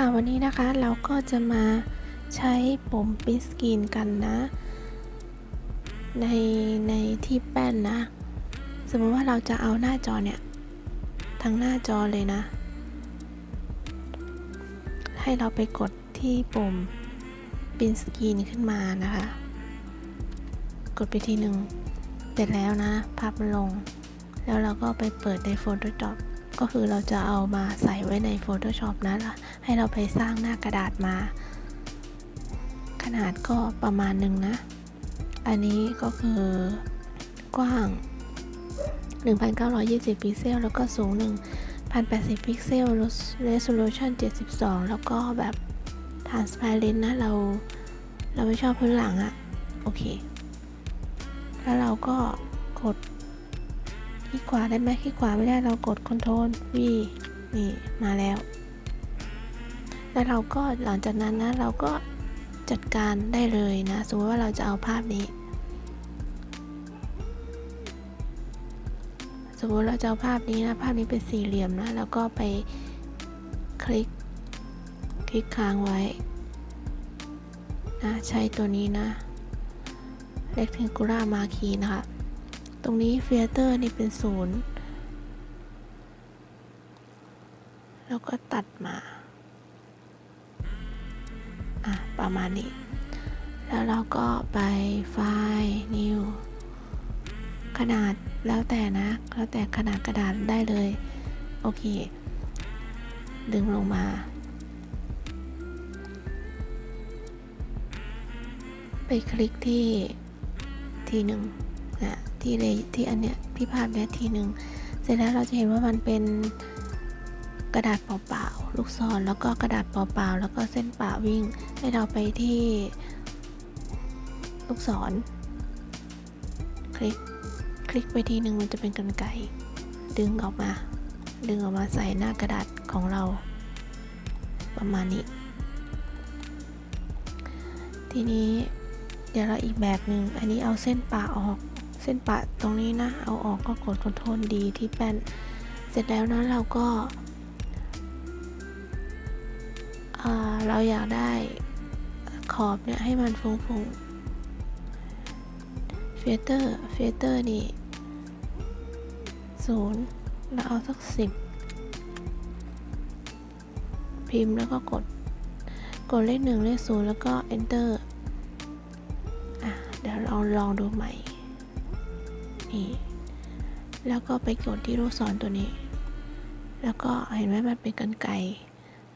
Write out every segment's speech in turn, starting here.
ค่ะวันนี้นะคะเราก็จะมาใช้ปุ่ม Print Screen กันนะ ในในที่แป้นนะ สมมติว่าเราจะเอาหน้าจอเนี่ยทั้งหน้าจอเลยนะ ให้เราไปกดที่ปุ่ม Print Screen ขึ้นมานะคะ กดไปทีหนึ่งเสร็จแล้วนะภาพมันลง แล้วเราก็ไปเปิดใน Photoshop ก็คือเราจะเอามาใส่ไว้ใน Photoshop นะล่ะให้เราไปสร้างหน้ากระดาษมา ขนาดก็ประมาณหนึ่งนะ อันนี้ก็คือกว้าง 1920 พิกเซล แล้วก็สูง 1080 พิกเซล resolution 72 แล้วก็แบบ transparent นะ เรา เราไม่ชอบพื้นหลังอะโอเค แล้วเราก็กด คลิกขวาได้ไหมคลิกขวาไม่ได้เรากด Ctrl V นี่มาแล้ว แล้วเราก็หลังจากนั้นนะเราก็จัดการได้เลยนะสมมติว่าเราจะเอาภาพนี้ สมมติเราจะเอาภาพนี้นะภาพนี้เป็นสี่เหลี่ยมนะแล้วก็ไปคลิกคลิกค้างไว้นะใช้ตัวนี้นะ rectangular marquee นะคะ ตรงนี้ filter นี่เป็นศูนย์แล้วก็ตัดมา อะ ประมาณนี้ แล้วเราก็ไปไฟล์ new ขนาดแล้วแต่นะ แล้วแต่ขนาดกระดาษได้เลย โอเค ดึงลงมา ไปคลิกที่ทีหนึ่งนะ ที่เลยที่อันเนี้ยที่ภาพเนี้ยทีหนึ่งเสร็จแล้วเราจะเห็นว่ามันเป็นกระดาษเปล่าๆลูกศรแล้วก็กระดาษเปล่าๆแล้วก็เส้นป่าวิ่ง ให้เราไปที่ลูกศร คลิกคลิกไปทีหนึ่งมันจะเป็นกันไกรดึงออกมา ดึงออกมาใส่หน้ากระดาษของเราประมาณนี้ ทีนี้เดี๋ยวเราอีกแบบหนึ่งอันนี้เอาเส้นป่าออก ส้นป่าตรงนี้นะ เอาออกก็กด Ctrl D ที่แป้น เสร็จแล้วนะเราก็ เราอยากได้ขอบเนี่ยให้มันฟุ้งเฟเตอร์ เฟเตอร์นี่ศูนย์เราเอาสักสิบพิมพ์แล้วก็กด กดเลขหนึ่งเลขศูนย์แล้วก็ enter อะ เดี๋ยวเราลองดูใหม่ นี่แล้วก็ไปกดที่ลูกศรตัวนี้ แล้วก็เห็นไหมมันเป็นกันไก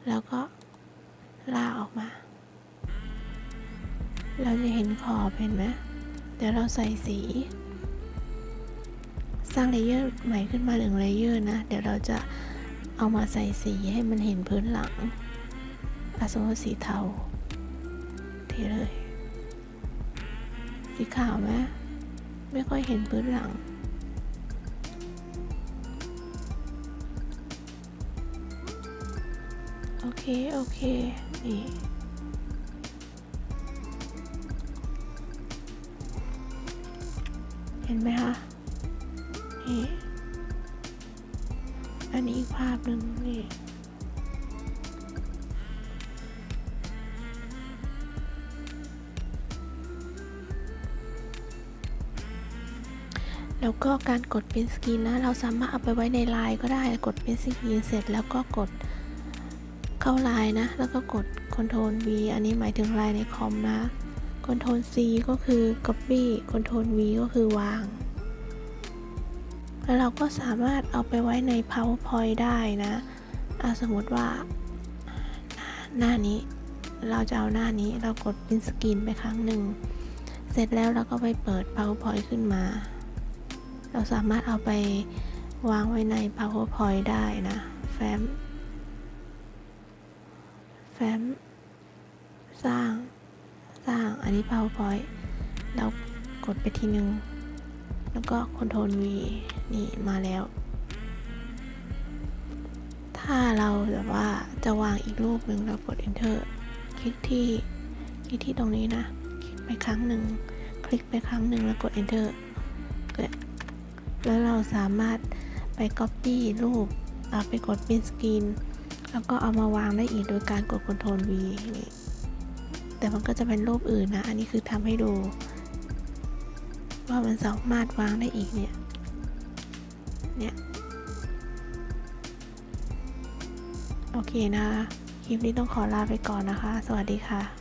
แล้วก็ลากออกมา เราจะเห็นขอบเห็นไหมเดี๋ยวเราใส่สี สร้างเลเยอร์ใหม่ขึ้นมาหนึ่งเลเยอร์นะ เดี๋ยวเราจะเอามาใส่สีให้มันเห็นพื้นหลังอาสมมติสีเทาเทเลย สีขาวไหม ไม่ค่อยเห็นพื้นหลัง โอเค โอเค นี่เห็นไหมคะนี่อันนี้อีกภาพหนึ่งนี่ แล้วก็การกดเป็นสกรีนนะเราสามารถเอาไปไว้ในไลน์ก็ได้กดเป็นสกรีนเสร็จแล้วก็กดเข้าไลน์นะ แล้วก็กด Ctrl V อันนี้หมายถึงไลน์ในคอมนะ Ctrl C ก็คือ Copy Ctrl V ก็คือวาง แล้วเราก็สามารถเอาไปไว้ใน PowerPoint ได้นะอาสมมติว่า หน้านี้เราจะเอาหน้านี้เรากดเป็นสกรีนไปครั้งหนึ่ง เสร็จแล้วเราก็ไปเปิด PowerPoint ขึ้นมา เราสามารถเอาไปวางไว้ใน PowerPoint ได้นะ แฟ้ม แฟ้ม สร้าง สร้าง อันนี้ PowerPoint เรากดไปทีนึง แล้วก็ Ctrl V นี่มาแล้ว ถ้าเราแบบว่าจะวางอีกรูปหนึ่งเรากด Enter คลิกที่ คลิกที่ตรงนี้นะ คลิกไปครั้งหนึ่ง คลิกไปครั้งหนึ่งแล้วกด Enter แล้วเราสามารถไป Copy รูปไปกด Print Screen แล้วก็เอามาวางได้อีกโดยการกด Ctrl V นี่แต่มันก็จะเป็นรูปอื่นนะ อันนี้คือทำให้ดู ว่ามันสามารถวางได้อีกเนี่ย เนี่ย โอเคนะ คลิปนี้ต้องขอลาไปก่อนนะคะ สวัสดีค่ะ